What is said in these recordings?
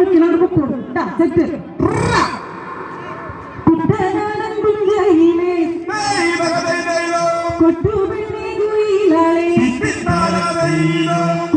வாழ்க்கினர் புட்டா செட்டு. கொட்டு பின்னி குயிலே பின்னாலே.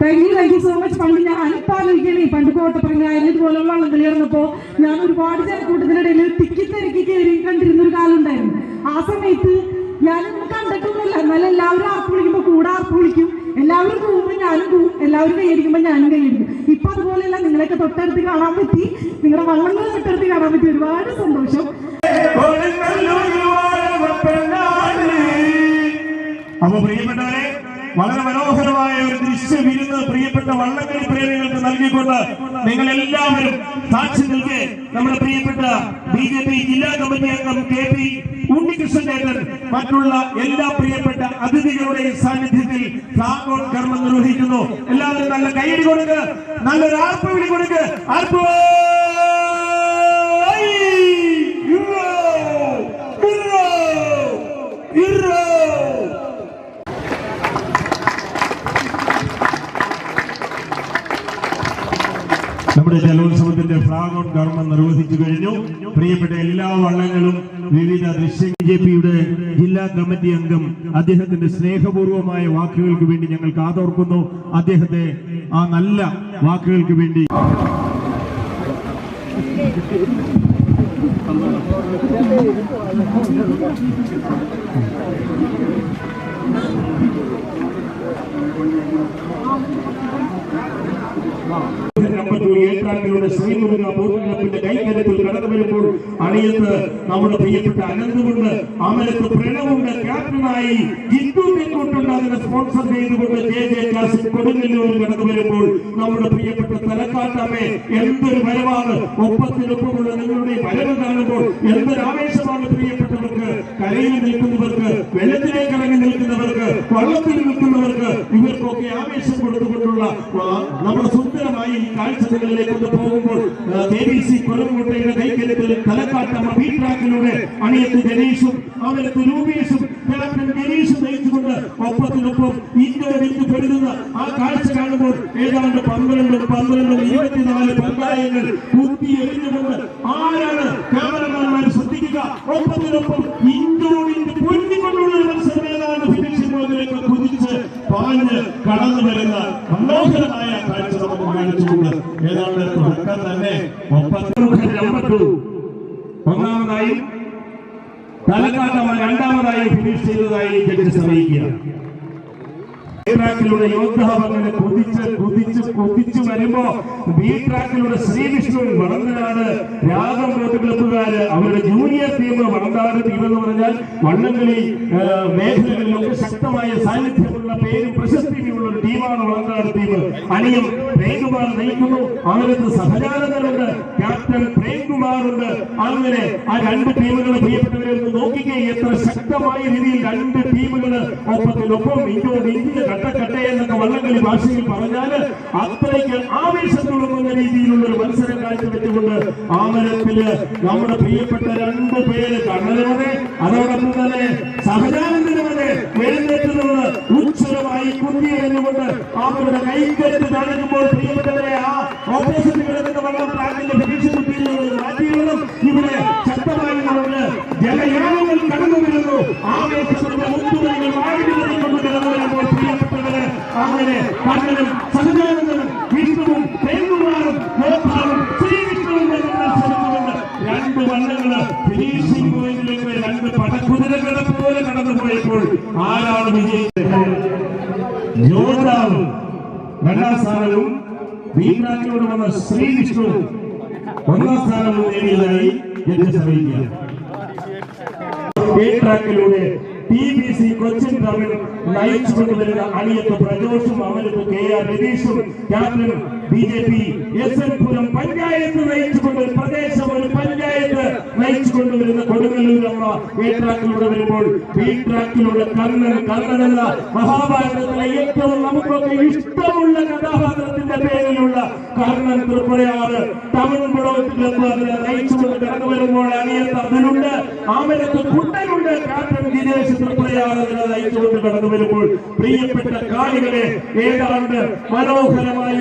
Thank you thank you so much പണ്ട് ഞാൻ അൽപ്പാലോചിക്കണേ പണ്ട് കോട്ടപ്പുറങ്ങായാലും ഇതുപോലെ വള്ളം കളിയായിരുന്നപ്പോ ഞാൻ ഒരുപാട് ജനക്കൂട്ടത്തിനിടയിൽ തിക്കി തിരക്കി കയറി കണ്ടിരുന്ന ഒരു കാലം ഉണ്ടായിരുന്നു. ആ സമയത്ത് ഞാനൊന്നും കണ്ടിട്ടൊന്നുമില്ല. എന്നാലും എല്ലാവരും ആർപ്പ് വിളിക്കുമ്പോ കൂടെ ആർപ്പ് വിളിക്കും. എല്ലാവരും പോകുമ്പോൾ ഞാനും പോകും എല്ലാവരും കൈയടിക്കുമ്പോൾ ഞാനും കൈയടിക്കും. ഇപ്പൊ അതുപോലെയല്ല നിങ്ങളെയൊക്കെ തൊട്ടടുത്ത് കാണാൻ പറ്റി. നിങ്ങളുടെ വള്ളങ്ങൾ തൊട്ടടുത്ത് കാണാൻ പറ്റി. ഒരുപാട് സന്തോഷം. അപ്പൊ പ്രിയപ്പെട്ടവരെ വളരെ മനോഹരമായ ഒരു ദൃശ്യ വിരുന്ന് പ്രിയപ്പെട്ട വള്ളക്കളി പ്രേമികൾക്ക് നൽകിക്കൊണ്ട് നിങ്ങൾ എല്ലാവരും സാക്ഷി നിൽക്കെ നമ്മുടെ പ്രിയപ്പെട്ട ബി ജെ പി ജില്ലാ കമ്മിറ്റി അംഗം കെ പി ഉണ്ണികൃഷ്ണൻ മറ്റുള്ള എല്ലാ പ്രിയപ്പെട്ട അതിഥികളുടെ സാന്നിധ്യത്തിൽ ഓൺ കർമ്മം നിർവഹിക്കുന്നു. എല്ലാവരും നല്ല കൈയടി കൊടുക്ക് നല്ലൊരു ആർപ്പ് വിളി കൊടുക്ക്. ആർപ്പ്! നമ്മുടെ ജലോത്സവത്തിന്റെ ഫ്ലാഗ് ഓൺ കർമ്മം നിർവഹിച്ചു കഴിഞ്ഞു. പ്രിയപ്പെട്ട എല്ലാ വള്ളങ്ങളും വിവിധ ദൃശ്യ ബി ജെ പിയുടെ ജില്ലാ കമ്മിറ്റി അംഗം അദ്ദേഹത്തിന്റെ സ്നേഹപൂർവമായ വാക്കുകൾക്ക് വേണ്ടി ഞങ്ങൾ കാതോർക്കുന്നു അദ്ദേഹത്തെ ആ നല്ല വാക്കുകൾക്ക് വേണ്ടി കമ്പത്തൂർ ഏറ്റാണ്ടിലൂടെ ശ്രീമുരുക ബോട്ട് ക്ലബിന്റെ കൈക്കരത്തിൽ കടന്നു വരുമ്പോൾ അണിയത്ത് നമ്മുടെ പ്രിയപ്പെട്ട അനന്തുമുണ്ട് അമലത്ത് പ്രണവുണ്ട് ക്യാപ്റ്റനായി ജിത്തു തെങ്കുട്ടുണ്ട് അതിനെ സ്പോൺസർ ചെയ്തുകൊണ്ട് ജെ ജെ കാസിം കൊടുങ്ങല്ലൂർ കടന്നു വരുമ്പോൾ നമ്മുടെ പ്രിയപ്പെട്ട തലക്കാട്ടമ്മേ എന്തൊരു വരവാണ്? ഒപ്പത്തിനൊപ്പമുള്ള നിങ്ങളുടെ കാണുമ്പോൾ എന്തൊരു ആവേശമാണ് പ്രിയപ്പെട്ടവർക്ക് കരയിൽ നിൽക്കുന്നവർക്ക് വെള്ളത്തിലേക്ക് ഇറങ്ങി നിൽക്കുന്നവർക്ക് വള്ളത്തിൽ നിൽക്കുന്നവർക്ക് ഇവർക്കൊക്കെ ആവേശം കൊടുത്തുകൊണ്ടുള്ള നമ്മുടെ സുന്ദരമായി ഈ കാഴ്ചകളിലേക്ക് കൊണ്ട് പോകുമ്പോൾ കെ ബി സി കൊലങ്കോട്ടയുടെ കൈക്കരുത്തിൽ തലക്കാട്ടമ്മ ബി ട്രാക്കിലൂടെ അണിയത്ത് ജനീഷും അവരത്ത് രൂപേഷും ക്യാപ്റ്റൻ നയിച്ചുകൊണ്ട് ഒപ്പത്തിനൊപ്പം ഇന്ത്യ വിറ്റ് ആ കാഴ്ച കാണുമ്പോൾ ഏതാണ്ട് പന്ത്രണ്ടും പന്ത്രണ്ടും ഇരുപത്തിനാല് പങ്കായങ്ങൾ കുത്തി എറിഞ്ഞുകൊണ്ട് ആരാണ് ക്യാമറമാൻമാർ ശ്രദ്ധിക്കുക ഒപ്പത്തിനൊപ്പം ഇന്ത്യയോട് പൊന്നിക്കൊണ്ടുള്ള ഒരു മത്സരം ഏതാണ്ട് ഫിനിഷിംഗ് മോഡിലേക്ക് കുതിച്ച് പാഞ്ഞ് കടന്നു വരുന്ന മനോഹരമായ കാഴ്ച നമുക്ക് കാണിച്ചുകൊണ്ട് ഏതാണ്ട് തുടക്കം തന്നെ ഒപ്പത്തിനൊപ്പം നമ്പർ ഒന്നാമതായി തലക്കാട്ടമ്മ ഫിനിഷ് ചെയ്തതായി ജഡ്ജസ് അറിയിക്കുക. ബി ട്രാക്കിലൂടെ യോദ്ധാവങ്ങനെ കുതിച്ച് കുതിച്ച് കുതിച്ച് വരുമ്പോ ബി ട്രാക്കിലൂടെ ശ്രീകൃഷ്ണൻ വളർന്നനാട് രാഗം ബോട്ട് ക്ലബ്ബുകാര് അവരുടെ ജൂനിയർ ടീം വളർന്നാട് ടീം എന്ന് പറഞ്ഞാൽ വള്ളംകളി മേഖലകളിലൊക്കെ ശക്തമായ സാന്നിധ്യമുള്ള പേരും പ്രശസ്തിയുമുള്ള ടീമാണ് വളർന്നാട് ടീം. അണിയും പ്രേംകുമാർ നയിക്കുന്നു. അവരത് സഹജാനന്ദനുണ്ട് ക്യാപ്റ്റൻ പ്രേംകുമാർ ഉണ്ട് അങ്ങനെ ആ രണ്ട് ടീമുകൾ പ്രിയപ്പെട്ടവരെ ഒന്ന് നോക്കിക്കേ എത്ര ശക്തമായ രീതിയിൽ രണ്ട് ടീമുകൾ ഒപ്പത്തിനൊപ്പം ഇന്ത്യ ഇന്ത്യ കട്ടക്കട്ടെ എന്നൊക്കെ വള്ളംകളി ഭാഷയിൽ പറഞ്ഞാൽ അത്രയ്ക്ക് ആവേശം തുടങ്ങുന്ന രീതിയിലുള്ള ഒരു മത്സരം കാഴ്ചവെച്ചുകൊണ്ട് ആമരത്തിൽ നമ്മുടെ പ്രിയപ്പെട്ട രണ്ട് പേര് കണ്ണനോടെ അതോടൊപ്പം തന്നെ സഹജാനന്ദനുമതെ കഴിയുമുണ്ട് അവരുടെ കൈകെട്ട് തടയുമ്പോൾ പ്രിയപ്പെട്ടവരെ ആ ഓപ്പറേഷൻ കിടക്കുന്ന വെള്ളം ടാങ്കിന്റെ പരീക്ഷ മാറ്റിയിടും ഇവിടെ ശക്തമായി നടന്ന് ജലയാനങ്ങൾ കടന്നു വരുന്നു ആവേശത്തിന്റെ മുൻതുണകൾ വാഴുന്നതിൽ കൊണ്ട് പ്രിയപ്പെട്ടവരെ അങ്ങനെ കണ്ണനും സഹജാനന്ദനും വിഷ്ണുവും തേങ്ങുമാറും ഗോപാലും ശ്രീകൃഷ്ണനും ശ്രമിച്ചുകൊണ്ട് രണ്ട് വള്ളങ്ങൾ ഫിനിഷിംഗ് പോയിന്റിലേക്ക് രണ്ട് പടക്കുതിരകളെ പോലെ കടന്നു പോയപ്പോൾ ആരാണ് വിജയിച്ചത്? രണ്ടാം സ്ഥാനവും വീരാക്കിയോട് വന്ന ശ്രീവിഷ്ണു ഒന്നാം സ്ഥാനവും നേടിയതായി A ട്രാക്കിലൂടെ T B C Cochin Tamil നയിച്ചു കൊണ്ടുവരുന്ന അണിയത്ത് പ്രജോഷും അമരത്ത് K R രതീഷും captain B J P S N Puram panchayat നയിച്ചുകൊണ്ട് പ്രദേശം ഒരു പഞ്ചായത്ത് നയിച്ചു കൊണ്ടുവരുന്ന കൊടുങ്ങല്ലൂരമ്മ ട്രാക്കിലൂടെ വരുമ്പോൾ ബി ട്രാക്കിലൂടെ കർണൻ കർണനല്ല മഹാഭാരതത്തിലെ ഏറ്റവും നമുക്കൊക്കെ ഇഷ്ടമുള്ള കഥാപാത്രത്തിന്റെ പേരിലുള്ള കർണൻ തൃപ്പുരയാണ് തമിഴ് പുറത്തിലെ നയിച്ചുകൊണ്ട് കടന്നു വരുമ്പോൾ അണിയത്ത് അതിലുണ്ട് ആമരത്ത് കുട്ടനുണ്ട് ക്യാപ്റ്റൻ ദിനേശ് തൃപ്പുരയാണ് നയിച്ചുകൊണ്ട് കടന്നു വരുമ്പോൾ പ്രിയപ്പെട്ട കാണികളെ ഏതാണ്ട് മനോഹരമായ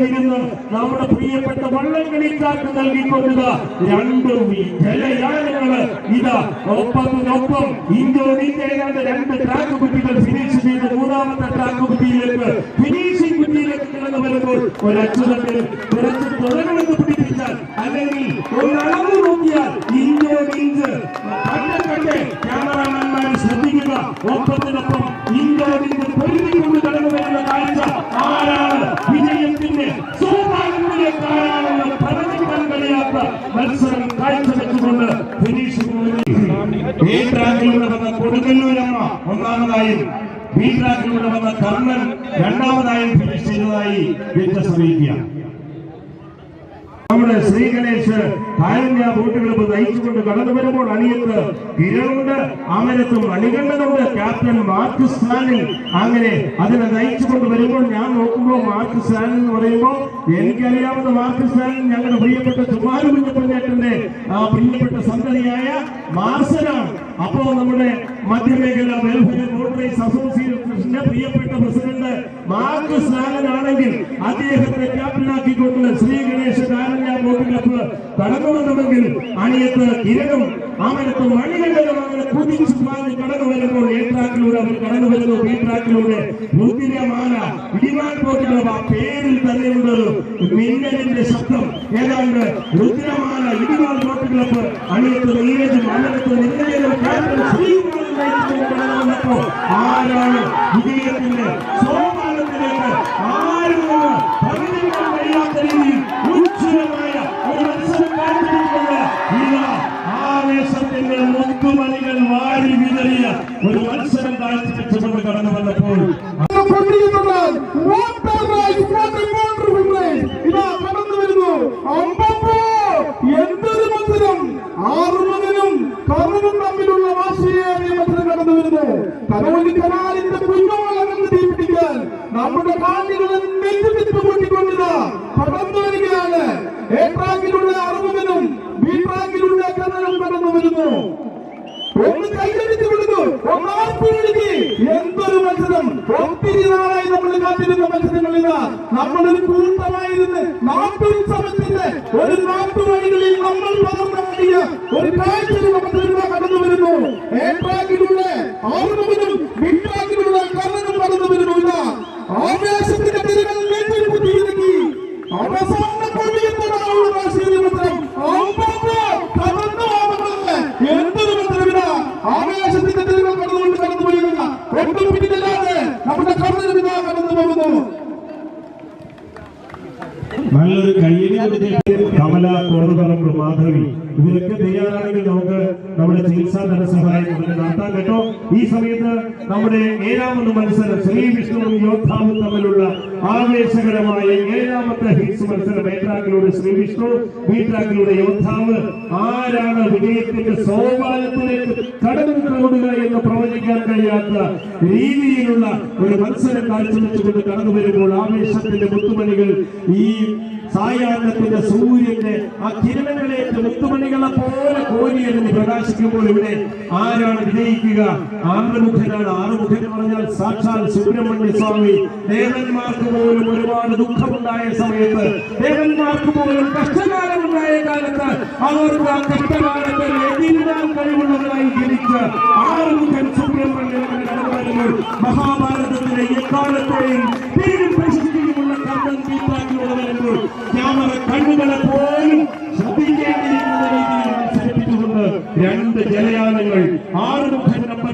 ദൃശ്യമിരുന്ന് നമ്മുടെ പ്രിയപ്പെട്ട വള്ളംകളിക്കാർക്ക് നൽകിക്കൊണ്ടത് രണ്ട് ജലയാനങ്ങൾ ഇതാ ഒപ്പത്തിനൊപ്പം ഇന്ത്യയുടെ രണ്ട് ട്രാക്ക് കുട്ടികൾ ഫിനിഷ് ചെയ്ത് മൂന്നാമത്തെ ട്രാക്ക് കുട്ടിയിലേക്ക്. ഫിനിഷിംഗ് കുട്ടിയിലേക്ക് കിടന്നു വരുമ്പോൾ ഒരു അച്യുതത്തിൽ കുറച്ച് തുടരണമെന്ന് പിടിപ്പിച്ചാൽ അല്ലെങ്കിൽ ഒരു അളവ് നോക്കിയാൽ ഇന്ത്യയുടെ ഇഞ്ച് കണ്ടെ കണ്ടെ ക്യാമറാമാൻമാർ ശ്രദ്ധിക്കുക. ഒപ്പത്തിനൊപ്പം ഇന്ത്യയുടെ ഇഞ്ച് പൊരുതിക്കൊണ്ട് കടന്നു വരുന്ന കാഴ്ച ആരാണ് വിജയത്തിന്റെ സോപാനത്തിലേക്ക് ആരാണെന്ന് പറഞ്ഞിരിക്കാൻ കഴിയാത്ത മത്സരം കാഴ്ചവെച്ചുകൊണ്ട് ഫിനിഷ് ഈ ട്രാക്കിലൂടെ വന്ന കൊടുങ്ങല്ലൂരമ്മ ഒന്നാമതായും ബി ട്രാക്കിലൂടെ വന്ന കർണൻ രണ്ടാമതായും ഫിനിഷ് ചെയ്തതായി അറിയിക്കുക നമ്മുടെ ശ്രീ ഗണേഷ് ബോട്ട് ബോട്ടുകൾ നയിച്ചുകൊണ്ട് കടന്നു വരുമ്പോൾ അണിയത്ത് കിരണുണ്ട് അമരത്തും മണികണ്ഠനുണ്ട് ക്യാപ്റ്റൻ മാർക്ക് സ്റ്റാലിൻ അങ്ങനെ അതിനെ നയിച്ചുകൊണ്ട് വരുമ്പോൾ ഞാൻ നോക്കുമ്പോൾ മാർക്ക് സ്റ്റാലിൻ എന്ന് പറയുമ്പോൾ എനിക്കറിയാവുന്ന മാർക്ക് സ്റ്റാലിൻ ഞങ്ങളുടെ പ്രിയപ്പെട്ട ചുമാരു ആ പ്രിയപ്പെട്ട സന്തതിയായ മാർസനാണ് അപ്പോ നമ്മുടെ മധ്യമേഖല വെൽഫെയർ മോട്ടറൈസ് അസോസിയേഷന്റെ പ്രിയപ്പെട്ട പ്രസിഡന്റ് മാർക്ക് സ്റ്റാലിൻ ആണെങ്കിൽ അദ്ദേഹത്തെ ക്യാപ്റ്റനാക്കിക്കൊണ്ട് ശ്രീ ഗണേശ് ബോട്ട് ക്ലബ്ബ് കടന്നു വന്നുവെങ്കിൽ അണിയത്ത് കിരണും ആമനത്ത് അങ്ങനെ കുതിച്ചു പാഞ്ഞ് കടന്നു വരുമ്പോൾ എ ട്രാക്കിലൂടെ അവർ കടന്നു വരുന്നു ബി ട്രാക്കിലൂടെ രുദ്രമാല ഇടിമാൻ ബോട്ട് ക്ലബ്ബ് ആ പേരിൽ തന്നെയുണ്ട് ഒരു മിന്നലിന്റെ ശബ്ദം ഏതാണ്ട് രുദ്രമാല ഇടിമാൻ ബോട്ട് ക്ലബ്ബ് അണിയത്ത് നീരജും ആമനത്ത് നിന്നലും ക്യാപ്റ്റൻ ശ്രീകുമാരൻ നയിച്ചുകൊണ്ട് കടന്നു വന്നപ്പോൾ ആരാണ് വിജയത്തിന്റെ സോപാനത്തിലേക്ക് ആരെന്ന് പറഞ്ഞിരിക്കാൻ കഴിയാത്ത രീതിയിൽ ഉജ്ജ്വലമായ ഒരു മത്സരം കാഴ്ചവെച്ചുകൊണ്ട് ഇതാ ആവേശത്തിന്റെ മുത്തുമണികൾ വാരി വിതറിയ ഒരു മത്സരം കാഴ്ചവെച്ചുകൊണ്ട് കടന്നു വന്നപ്പോൾ കൊണ്ടിരിക്കുന്നത് water rise water wonderful rise ഇതാ കടന്നു വരുന്നു അമ്പപ്പോ എന്തൊരു മത്സരം ആറുമകനും കറുവും തമ്മിലുള്ള വാശിയേറിയ മത്സരം കടന്നു വരുന്നു കനവലി കനാലിന്റെ കുഞ്ഞോളങ്ങൾ തീപിടിക്കാൻ നമ്മുടെ കാണികളെ നെഞ്ചുപിടിപ്പ് കൂട്ടിക്കൊണ്ടിതാ കടന്നു വരികയാണ് എ ട്രാക്കിലുള്ള അറുമുകനും ബി ട്രാക്കിലുള്ള കനലും കടന്നു വരുന്നു ഒന്ന് കൈയടിച്ച് വിടുന്നു ഒന്നാർപ്പ് വിളിക്ക് എന്തൊരു മത്സരം ഒത്തിരി നാളായി നമ്മൾ കാത്തിരുന്ന മത്സരങ്ങളില്ല നമ്മളൊരു കൂട്ടമായിരുന്ന് നാട്ടുത്സവത്തിന്റെ ഒരു നാട്ടുവഴികളിൽ നമ്മൾ പകർന്നാടിയ ഒരു കാഴ്ച നമുക്ക് കടന്നു വരുന്നു. ഏട്രാക്കിലൂടെ ആറുമുഖനും വിട്രാക്കിലൂടെ കണ്ണനും കടന്നു വരുന്നില്ല ആവേശത്തിന്റെ തിരുകൾ നെഞ്ചിൽ കുത്തിയിറക്കി അവസാന കൊടിയെത്തടാവുള്ള രാഷ്ട്രീയ മത്സരം അമ്പപ്പോ കടന്നു പോകുന്നത് എന്തൊരു മത്സരമില്ല ആവേശത്തിന്റെ തിരുകൾ കടന്നുകൊണ്ട് കടന്നു പോയിരുന്ന ഒട്ടും പിന്നില്ലാതെ നമ്മുടെ കടന്നു പിതാ കടന്നു പോകുന്നു നല്ലൊരു കയ്യടി കൊടുത്ത് കമല കോറുകറമ്പ് മാധവി ഇവരൊക്കെ തയ്യാറാണെങ്കിൽ നമുക്ക് നമ്മുടെ ചികിത്സാ ധനസഹായം നമുക്ക് നടത്താൻ കേട്ടോ. ഈ സമയത്ത് നമ്മുടെ ഏഴാമത് മത്സരം ശ്രീ വിഷ്ണുവും യോദ്ധാവും തമ്മിലുള്ള ആവേശകരമായ ഏഴാമത്തെ ഹിറ്റ്സ് മത്സരം. A Sree Vishnu B Yodhav. ആരാണ് വിജയത്തിന്റെ സോപാനത്തിലേക്ക് കടന്നു കൂടുക എന്ന് പ്രവചിക്കാൻ കഴിയാത്ത രീതിയിലുള്ള ഒരു മത്സരം കാഴ്ചവെച്ചുകൊണ്ട് കടന്നു വരുമ്പോൾ ആവേശത്തിന്റെ മുത്തുമണികൾ ഈ സായാഹ്നത്തിന്റെ സൂര്യന്റെ ആ കിരണങ്ങളേറ്റ് മുത്തുമണികളെ പോലെ കോരിയെറിഞ്ഞ് പ്രകാശിക്കുമ്പോൾ ഇവിടെ ആരാണ് വിജയിക്കുക? ആറുമുഖനാണ് ആറുമുഖൻ പറഞ്ഞാൽ സാക്ഷാൽ സുബ്രഹ്മണ്യ സ്വാമി. ദേവന്മാർക്ക് പോലും ഒരുപാട് ദുഃഖമുണ്ടായ സമയത്ത് ദേവന്മാർക്ക് പോലും കഷ്ടകാലമുണ്ടായ കാലത്ത് അവർക്ക് ആ കഷ്ടകാലത്തെ എതിരിടാൻ കഴിവുള്ളവരായി ജനിച്ച ആറുമുഖൻ സുബ്രഹ്മണ്യൻ മഹാഭാരതത്തിലെ എക്കാലത്തെയും പേരും പ്രശസ്തിയുമുള്ള തീർപ്പാക്കിലൂടെ വരുമ്പോൾ ക്യാമറ കണ്ണുകളെ പോലും ശ്രദ്ധിക്കേണ്ടിയിരിക്കുന്ന രീതിയിൽ മത്സരിപ്പിച്ചുകൊണ്ട് രണ്ട് ജലയാനങ്ങൾ ആറ്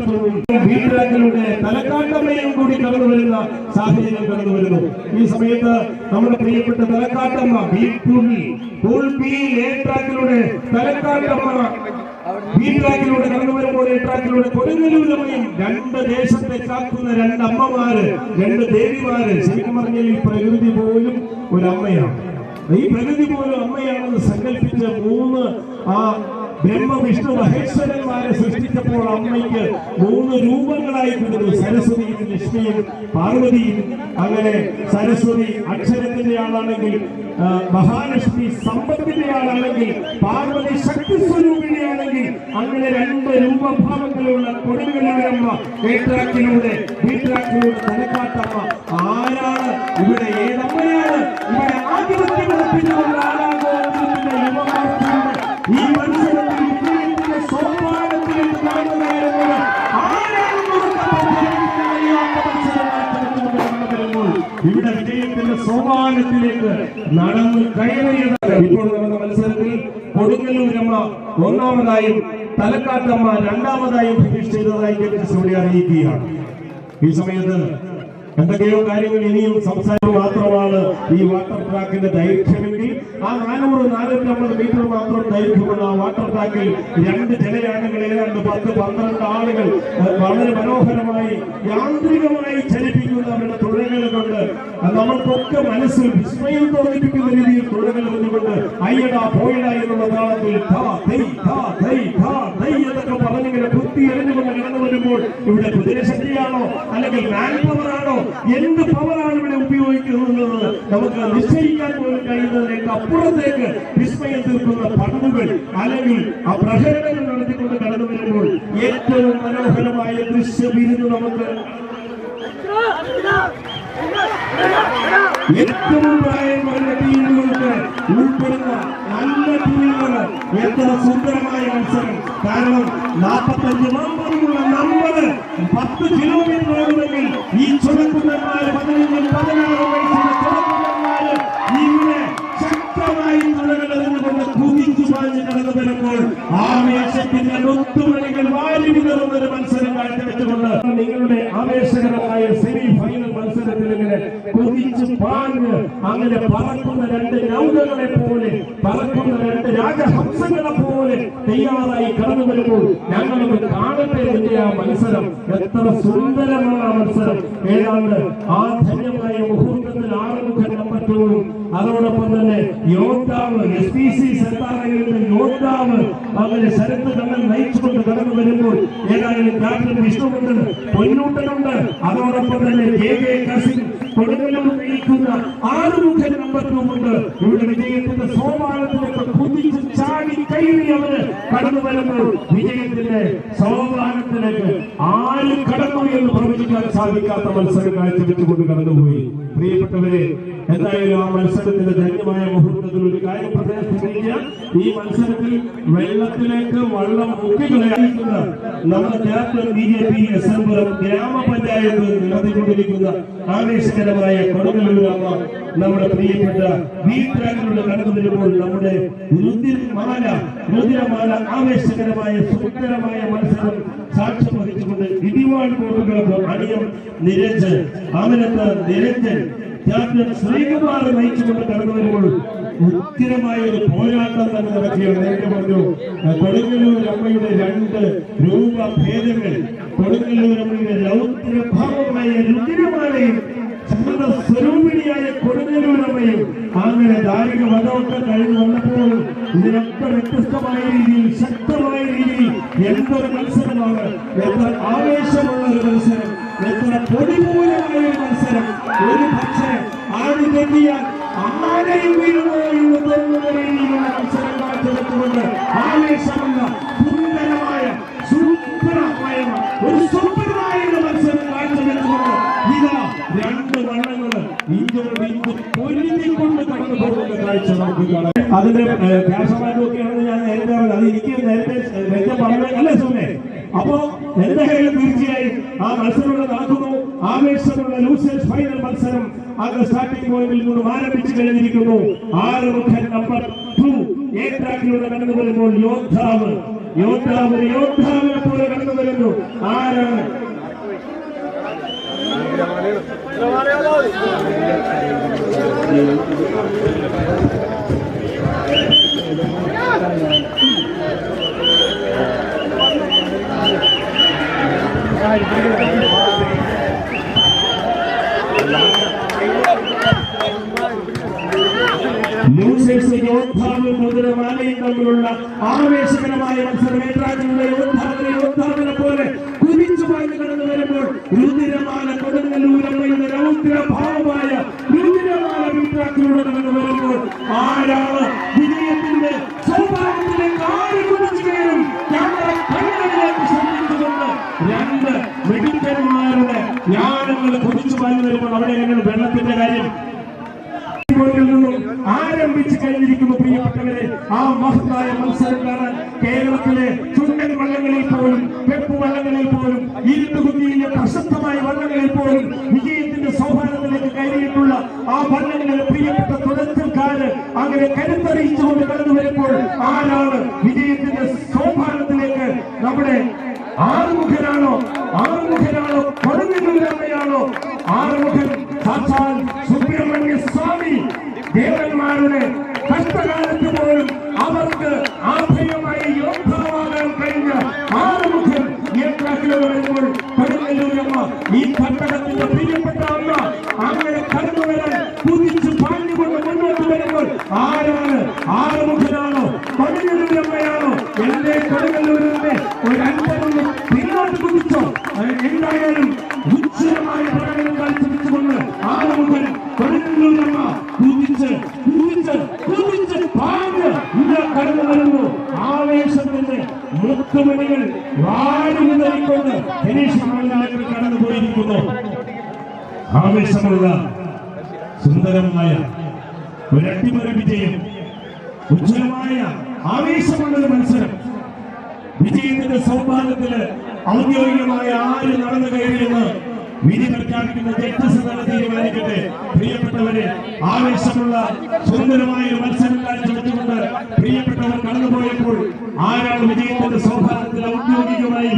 ടൂവും വീട്ടിലാക്കളുടെ തലക്കാട്ടമ്മയും കൂടി കടന്നു വരുന്ന സാഹചര്യം കടന്നു വരുന്നു. ഈ സമയത്ത് നമ്മുടെ പ്രിയപ്പെട്ട തലക്കാട്ടമ്മ ബീറ്റുള്ളി പൂൾ ബി എ ട്രാക്കിലൂടെ തലക്കാട്ടമ്മ ഈ ട്രാക്കിലൂടെ കടന്നു വരുമ്പോൾ ഈ ട്രാക്കിലൂടെ കൊടുങ്ങല്ലൂരമ്മയും രണ്ട് ദേശത്തെ കാക്കുന്ന രണ്ട് അമ്മമാര് രണ്ട് ദേവിമാര് ശരിക്കും പറഞ്ഞാൽ പ്രകൃതി പോലും ഒരു അമ്മയാണ് ഈ പ്രകൃതി പോലും അമ്മയാണെന്ന് സങ്കല്പിച്ച മൂന്ന് ആ ബ്രഹ്മ വിഷ്ണു മഹേശ്വരന്മാരെ സൃഷ്ടിച്ചപ്പോൾ അമ്മയ്ക്ക് മൂന്ന് രൂപങ്ങളായി കൊടുത്തു. സരസ്വതിയും ലക്ഷ്മിയും പാർവതിയും അങ്ങനെ സരസ്വതി അക്ഷരത്തിന്റെ ആളാണെങ്കിൽ മഹാലക്ഷ്മി സമ്പത്തിന്റെ ആളാണെങ്കിൽ പാർവതി ശക്തി സ്വരൂപിണിയാണെങ്കിൽ അങ്ങനെ രണ്ട് രൂപഭാവങ്ങളുള്ള കൊടുങ്ങല്ലൂരമ്മ ഏട്രാക്കിലൂടെ വീട്ടാക്കിലൂടെ തലക്കാട്ടമ്മ ആരാണ്? ഇവിടെ ഏതമ്മയാണ്? ഇവിടെ ഇവിടെ വിജയത്തിന്റെ സോപാനത്തിലേക്ക് നടന്നു കയറിയത് ഇപ്പോൾ നടന്ന മത്സരത്തിൽ കൊടുങ്ങല്ലൂരമ്മ ഒന്നാമതായും തലക്കാട്ടമ്മ രണ്ടാമതായും ഫിനിഷ് ചെയ്തതായി ഇവിടെ അറിയിക്കുകയാണ്. ഈ സമയത്ത് എന്തൊക്കെയോ കാര്യങ്ങൾ ഇനിയും സംസാരം മാത്രമാണ് ഈ വാട്ടർ ട്രാക്കിന്റെ ദൈർഘ്യമെങ്കിൽ ആ നാനൂറ് നാനൂറ്റി അമ്പത് മീറ്റർ മാത്രം ദൈർഘ്യമുള്ള ആ വാട്ടർ ട്രാക്കിൽ രണ്ട് ജലയാനങ്ങൾ ഏതാണ്ട് പത്ത് പന്ത്രണ്ട് ആളുകൾ വളരെ മനോഹരമായി യാന്ത്രികമായി ചലിപ്പിക്കുന്ന അവരുടെ തുഴകൾ കൊണ്ട് നമ്മൾക്കൊക്കെ മനസ്സിൽ വിസ്മയം തോന്നിപ്പിക്കുന്ന രീതിയിൽ തുഴകൾ വന്നുകൊണ്ട് അയ്യടാ പോയടാ എന്നുള്ള താളത്തിൽ പറഞ്ഞിങ്ങനെ കുത്തി എറിഞ്ഞുകൊണ്ട് വരുമ്പോൾ ഇവിടെ പ്രദേശത്തെയാണോ അല്ലെങ്കിൽ മാൻ പവർ ആണോ? എന്ത് പവറാണ് ഇവിടെ ഉപയോഗിക്കുന്നത് നമുക്ക് നിശ്ചയിക്കാൻ പോലും കഴിയുന്നതിനേക്ക് അപ്പുറത്തേക്ക് വിസ്മയം തീർക്കുന്ന പടവുകൾ അല്ലെങ്കിൽ ആ പ്രഹരണങ്ങൾ നടത്തിക്കൊണ്ട് കടന്നു വരുമ്പോൾ ഏറ്റവും മനോഹരമായ ദൃശ്യവിരുന്ന് നമുക്ക്. ഏറ്റവും പ്രായം ഉൾപ്പെടുന്ന നല്ല ടീമുകൾ എത്ര സുന്ദരമായ മത്സരം. കാരണം നാൽപ്പത്തഞ്ച് നമ്പറുള്ള നമ്പർ പത്ത് കിലോമീറ്റർ ഓടുമെങ്കിൽ ഈ ചുരക്കുന്നന്മാര് പതിനഞ്ചും പതിനാറ് വയസ്സിലെ ചുരക്കുന്നന്മാര് ഇവിടെ ശക്തമായി തുഴകളെന്നുകൊണ്ട് കുതിച്ചു പാഞ്ഞ് കടന്നു വരുമ്പോൾ ആവേശത്തിന്റെ ഒത്തുമണികൾ വാരി വിതറുന്ന ഒരു മത്സരം കാഴ്ചവെച്ചുകൊണ്ട് നിങ്ങളുടെ ആവേശകരമായ സെമി ഫൈനൽ മത്സരത്തിൽ ഇങ്ങനെ കുതിച്ചു പാഞ്ഞ് അങ്ങനെ പറക്കുന്ന രണ്ട് നൗകകളെ പോലെ പറക്കുന്ന രണ്ട് രാജഹംസങ്ങളെ പോലെ തയ്യാറായി കടന്നു വരുമ്പോൾ ഞങ്ങളൊന്ന് കാണട്ടെ എന്റെ ആ മത്സരം. എത്ര സുന്ദരമാണ് ആ മത്സരം. ഏതാണ്ട് ആ ധന്യമായ മുഹൂർത്തത്തിൽ ആറുമുഖൻ ടൂവും അതോടൊപ്പം തന്നെ യോദ്ധാവ് എസ് പി സി സർക്കാരിൽ യോദ്ധാവ് അങ്ങനെ ശരത്ത് തങ്ങൾ നയിച്ചുകൊണ്ട് കടന്നു വരുമ്പോൾ ഏതായാലും ക്യാപ്റ്റൻ വിഷ്ണുവുണ്ട് പൊന്നൂട്ടനുണ്ട്. അതോടൊപ്പം തന്നെ കെ കെ കസിൻ കൊടുങ്ങല്ലൂർ നയിക്കുന്ന ആറുമുഖൻ നമ്പർ ടൂ ഉണ്ട്. ഇവിടെ വിജയത്തിന്റെ സോപാനത്തിലേക്ക് കുതിച്ച് ചാടി കയറി അവർ വരുമ്പോൾ വിജയത്തിന്റെ സോപാനത്തിലേക്ക് ആര് കടന്നു എന്ന് പ്രവചിക്കാൻ സാധിക്കാത്ത മത്സരം കാഴ്ചവെച്ചുകൊണ്ട് കടന്നുപോയി. പ്രിയപ്പെട്ടവരെ എന്തായാലും ആ മത്സരത്തിന്റെ ധന്യമായ മുഹൂർത്തത്തിൽ ഒരു കാര്യം പ്രദർശിപ്പിക്കുക ഈ മത്സരത്തിൽ വെള്ളത്തിലേക്ക് വള്ളം മുക്കിക്കളയാക്കുന്ന നമ്മുടെ captain B J P S M Puram ഗ്രാമപഞ്ചായത്ത് നടത്തിക്കൊണ്ടിരിക്കുന്ന ആവേശകരമായ കൊടുങ്ങല്ലൂരാമ നമ്മുടെ പ്രിയപ്പെട്ട വീട്ടാക്കളുടെ കടന്നു വരുമ്പോൾ നമ്മുടെ രുദ്രമാല രുദ്രമാല ആവേശകരമായ സുന്ദരമായ മത്സരം സാക്ഷ്യം വഹിച്ചുകൊണ്ട് ഇടിവാൾ കോട്ടുകൾക്ക് അണിയം നിരഞ്ജൻ അമലത്ത് നിരഞ്ജൻ ക്യാപ്റ്റൻ ശ്രീകുമാർ നയിച്ചുകൊണ്ട് കടന്നു വരുമ്പോൾ ഉത്തരമായ ഒരു പോരാട്ടം തന്നെ നടക്കുകയാണ്. നേരത്തെ പറഞ്ഞു കൊടുങ്ങല്ലൂർ അമ്മയുടെ രണ്ട് രൂപഭേദങ്ങൾ കൊടുങ്ങല്ലൂർ അമ്മയുടെ രൗദ്രഭാവമായ രുദ്രമാലയും സ്വരൂപിണിയായ കൊടുങ്ങല്ലൂർ അമ്മയും അങ്ങനെ ധാരിക വധമൊക്കെ കഴിഞ്ഞ് വന്നപ്പോൾ ഇതിനൊക്കെ വ്യത്യസ്തമായ രീതിയിൽ ശക്തമായ രീതിയിൽ എന്തൊരു മത്സരമാണ് എത്ര ആവേശമുള്ള ഒരു മത്സരം എത്ര പൊടിമൂലമായ ഒരു മത്സരം ഒരു തെറ്റിയാൽ ആരെയും കാഴ്ചവെച്ചുകൊണ്ട് ആവേശമുള്ള സുന്ദരമായ സുന്ദരമായ ഒരു സുന്ദരമായ മത്സരം കാഴ്ചവെച്ചുകൊണ്ട് ഇതാ രണ്ട് വള്ളങ്ങൾ ഇഞ്ചോട് ഇഞ്ച് പൊരുതിക്കൊണ്ട് കടന്നു പോകുന്ന കാഴ്ച നമുക്ക് കാണാം അതിന്റെ ക്യാഷമാരും ഒക്കെയാണെന്ന് ഞാൻ നേരത്തെ പറഞ്ഞത്. അത് എനിക്ക് നേരത്തെ നേരത്തെ പറഞ്ഞ അല്ലേ സുമേ? അപ്പോ എന്തായാലും തീർച്ചയായും ആ മത്സരങ്ങൾ നടക്കുന്നു. ആവേശമുള്ള ലൂസേഴ്സ് ഫൈനൽ മത്സരം അത് സ്റ്റാർട്ടിംഗ് പോയിന്റിൽ നിന്നും ആരംഭിച്ചു കഴിഞ്ഞിരിക്കുന്നു. Arumukhan number two A ട്രാക്കിലൂടെ കടന്നു വരുമ്പോൾ യോദ്ധാവ്. യോദ്ധാവ് യോദ്ധാവിനെ പോലെ കടന്നു വരുന്നു. ആരാണ്? ന്യൂസേഴ്സ് യോദ്ധാവും മുദ്രമാലയും തമ്മിലുള്ള ആവേശകരമായ മത്സരം ഏറ്റാജിലുള്ള യോദ്ധാവിനെ യോദ്ധാവിനെ പോലെ കുതിച്ചു പാഞ്ഞു കടന്നു വരുമ്പോൾ രുതിരമാല കൊടുങ്ങല്ലൂരമ്മയുടെ രൗദ്രഭാവമായ രുതിരമാല വീട്ടാക്കിലൂടെ കടന്നു വരുമ്പോൾ ആരാണ് വിജയത്തിന്റെ സൗഭാഗ്യത്തിലേക്ക് ആര് കുതിച്ചു കയറും ക്യാമറ കണ്ണുകളിലേക്ക് ശ്രദ്ധിച്ചുകൊണ്ട് രണ്ട് മെഡിക്കന്മാരുടെ ജ്ഞാനങ്ങൾ കുതിച്ചു പാഞ്ഞു വരുമ്പോൾ അവിടെ എങ്ങനെ വെള്ളത്തിന്റെ കാര്യം ിൽ നിന്നും ആരംഭിച്ചു കഴിഞ്ഞിരിക്കുന്നു പ്രിയപ്പെട്ടവരെ ആ മഹത്തായ മത്സരം കാണാൻ കേരളത്തിലെ ചുണ്ടൻ വള്ളങ്ങളിൽ പോലും വെപ്പ് വള്ളങ്ങളിൽ പോലും ഇരുട്ടുകുത്തിയിലെ പ്രശസ്തമായ വള്ളങ്ങളിൽ പോലും വിജയത്തിന്റെ സൗഹാർദ്ദത്തിലേക്ക് കയറിയിട്ടുള്ള ആ വള്ളങ്ങളിലെ പ്രിയപ്പെട്ട തുടക്കക്കാര് അങ്ങനെ കരുത്തറിയിച്ചുകൊണ്ട് കടന്നു വരുമ്പോൾ ആരാണ് വിജയത്തിന്റെ നമ്മുടെ ആറുമുഖനാണോ ആറുമുഖനാണോ കൊടുങ്ങല്ലൂരമ്മയാണോ ആറുമുഖൻ സാക്ഷാൽ സുബ്രഹ്മണ്യ സ്വാമി ദേവന്മാരുടെ എന്തായാലും ഉജ്ജ്വലമായ പ്രകടനം കാഴ്ചവെച്ചുകൊണ്ട് ആറുമുഖൻ കൊടുങ്ങല്ലൂരമ്മ കുതിച്ച് കുതിച്ച് കുതിച്ച് ഇതാ കടന്നു വരുന്നു. ആവേശത്തിന്റെ മുത്തുമണികൾ വാരി വിതറിക്കൊണ്ട് ഫിനിഷ് മണ്ഡലത്തിൽ കടന്നു ആവേശമുള്ള സുന്ദരമായ ഒരു അട്ടിമറി വിജയം ഉജ്ജ്വലമായ ആവേശമുള്ളൊരു മത്സരം. വിജയത്തിന്റെ സൗഭാഗ്യത്തിൽ ഔദ്യോഗികമായി ആര് നടന്നു കയറിയെന്ന് വിധി പ്രഖ്യാപിക്കുന്ന ജഡ്ജസ് തീരുമാനിക്കട്ടെ. പ്രിയപ്പെട്ടവരെ ആവേശമുള്ള സുന്ദരമായ ഒരു മത്സരം കാഴ്ചവെച്ചുകൊണ്ട് പ്രിയപ്പെട്ടവർ കടന്നുപോയപ്പോൾ ആരാണ് വിജയത്തിന്റെ സൗഭാഗ്യത്തിൽ ഔദ്യോഗികമായി